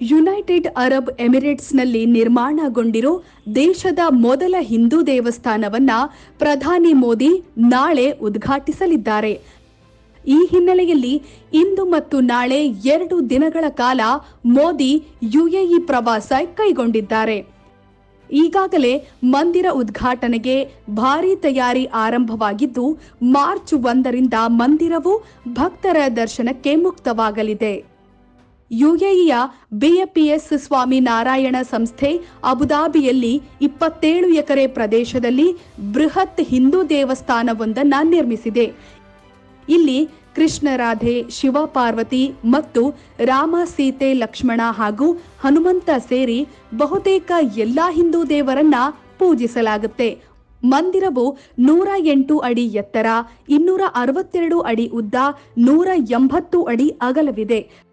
United Arab ಎಮಿರೇಟ್ಸ್ನಲ್ಲಿ ನಿರ್ಮಾಣಗೊಂಡಿರೋ ದೇಶದ ಮೊದಲ ಹಿಂದೂ ದೇವಸ್ಥಾನವನ್ನ ಪ್ರಧಾನಿ ಮೋದಿ ನಾಳೆ ಉದ್ಘಾಟಿಸಲಿದ್ದಾರೆ. ಈ ಹಿನ್ನೆಲೆಯಲ್ಲಿ ಇಂದು ಮತ್ತು ನಾಳೆ ಎರಡು ದಿನಗಳ ಕಾಲ ಮೋದಿ ಯುಎಇ ಪ್ರವಾಸ ಕೈಗೊಂಡಿದ್ದಾರೆ. ಈಗಾಗಲೇ ಮಂದಿರ ಉದ್ಘಾಟನೆಗೆ ಭಾರೀ ತಯಾರಿ ಆರಂಭವಾಗಿದ್ದು, ಮಾರ್ಚ್ ಒಂದರಿಂದ ಮಂದಿರವು ಭಕ್ತರ ದರ್ಶನಕ್ಕೆ ಮುಕ್ತವಾಗಲಿದೆ. ಯುಎಇಯ ಬಿಎಪಿಎಸ್ ಸ್ವಾಮಿ ನಾರಾಯಣ ಸಂಸ್ಥೆ ಅಬುದಾಬಿಯಲ್ಲಿ ಇಪ್ಪತ್ತೇಳು ಎಕರೆ ಪ್ರದೇಶದಲ್ಲಿ ಬೃಹತ್ ಹಿಂದೂ ದೇವಸ್ಥಾನವೊಂದನ್ನು ನಿರ್ಮಿಸಿದೆ. ಇಲ್ಲಿ ಕೃಷ್ಣರಾಧೆ ಶಿವ ಪಾರ್ವತಿ ಮತ್ತು ರಾಮ ಸೀತೆ ಲಕ್ಷ್ಮಣ ಹಾಗೂ ಹನುಮಂತ ಸೇರಿ ಬಹುತೇಕ ಎಲ್ಲಾ ಹಿಂದೂ ದೇವರನ್ನ ಪೂಜಿಸಲಾಗುತ್ತೆ. ಮಂದಿರವು ನೂರ ಎಂಟು ಅಡಿ ಎತ್ತರ, ಇನ್ನೂರ ಅರವತ್ತೆರಡು ಅಡಿ ಉದ್ದ, ನೂರ ಎಂಬತ್ತು ಅಡಿ ಅಗಲವಿದೆ.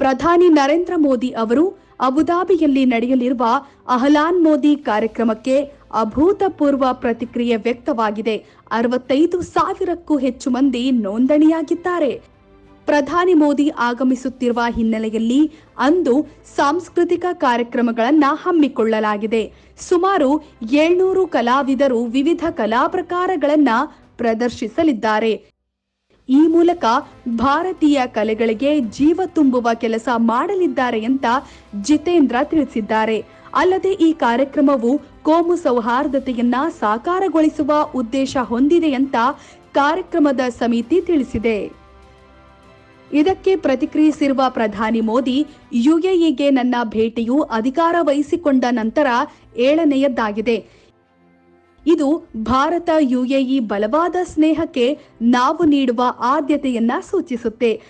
ಪ್ರಧಾನಿ ನರೇಂದ್ರ ಮೋದಿ ಅವರು ಅಬುದಾಬಿಯಲ್ಲಿ ನಡೆಯಲಿರುವ ಅಹ್ಲಾನ್ ಮೋದಿ ಕಾರ್ಯಕ್ರಮಕ್ಕೆ ಅಭೂತಪೂರ್ವ ಪ್ರತಿಕ್ರಿಯೆ ವ್ಯಕ್ತವಾಗಿದೆ. ಅರವತ್ತೈದು ಸಾವಿರಕ್ಕೂ ಹೆಚ್ಚು ಮಂದಿ ನೋಂದಣಿಯಾಗಿದ್ದಾರೆ. ಪ್ರಧಾನಿ ಮೋದಿ ಆಗಮಿಸುತ್ತಿರುವ ಹಿನ್ನೆಲೆಯಲ್ಲಿ ಅಂದು ಸಾಂಸ್ಕೃತಿಕ ಕಾರ್ಯಕ್ರಮಗಳನ್ನು ಹಮ್ಮಿಕೊಳ್ಳಲಾಗಿದೆ. ಸುಮಾರು ಏಳ್ನೂರು ಕಲಾವಿದರು ವಿವಿಧ ಕಲಾ ಪ್ರಕಾರಗಳನ್ನು ಪ್ರದರ್ಶಿಸಲಿದ್ದಾರೆ. ಈ ಮೂಲಕ ಭಾರತೀಯ ಕಲೆಗಳಿಗೆ ಜೀವ ತುಂಬುವ ಕೆಲಸ ಮಾಡಲಿದ್ದಾರೆ ಅಂತ ಜಿತೇಂದ್ರ ತಿಳಿಸಿದ್ದಾರೆ. ಅಲ್ಲದೆ ಈ ಕಾರ್ಯಕ್ರಮವು ಕೋಮು ಸೌಹಾರ್ದತೆಯನ್ನ ಸಾಕಾರಗೊಳಿಸುವ ಉದ್ದೇಶ ಹೊಂದಿದೆ ಅಂತ ಕಾರ್ಯಕ್ರಮದ ಸಮಿತಿ ತಿಳಿಸಿದೆ. ಇದಕ್ಕೆ ಪ್ರತಿಕ್ರಿಯಿಸಿರುವ ಪ್ರಧಾನಿ ಮೋದಿ, ಯುಎಇಗೆ ನನ್ನ ಭೇಟಿಯು ಅಧಿಕಾರ ವಹಿಸಿಕೊಂಡ ನಂತರ ಏಳನೆಯದ್ದಾಗಿದೆ. ಇದು ಭಾರತ ಯುಎಇ ಬಲವಾದ ಸ್ನೇಹಕ್ಕೆ ನಾವು ನೀಡುವ ಆದ್ಯತೆಯನ್ನ ಸೂಚಿಸುತ್ತೆ.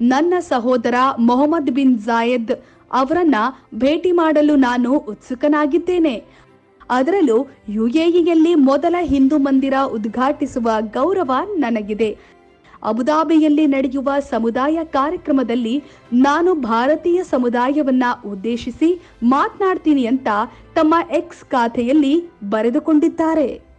ನನ್ನ ಸಹೋದರ ಮೊಹಮ್ಮದ್ ಬಿನ್ ಜಾಯದ್ ಅವರನ್ನ ಭೇಟಿ ಮಾಡಲು ನಾನು ಉತ್ಸುಕನಾಗಿದ್ದೇನೆ. ಅದರಲ್ಲೂ ಯುಎಇಯಲ್ಲಿ ಮೊದಲ ಹಿಂದೂ ಮಂದಿರ ಉದ್ಘಾಟಿಸುವ ಗೌರವ ನನಗಿದೆ. ಅಬುದಾಬಿಯಲ್ಲಿ ನಡೆಯುವ ಸಮುದಾಯ ಕಾರ್ಯಕ್ರಮದಲ್ಲಿ ನಾನು ಭಾರತೀಯ ಸಮುದಾಯವನ್ನ ಉದ್ದೇಶಿಸಿ ಮಾತನಾಡ್ತೀನಿ ಅಂತ ತಮ್ಮ ಎಕ್ಸ್ ಖಾತೆಯಲ್ಲಿ ಬರೆದುಕೊಂಡಿದ್ದಾರೆ.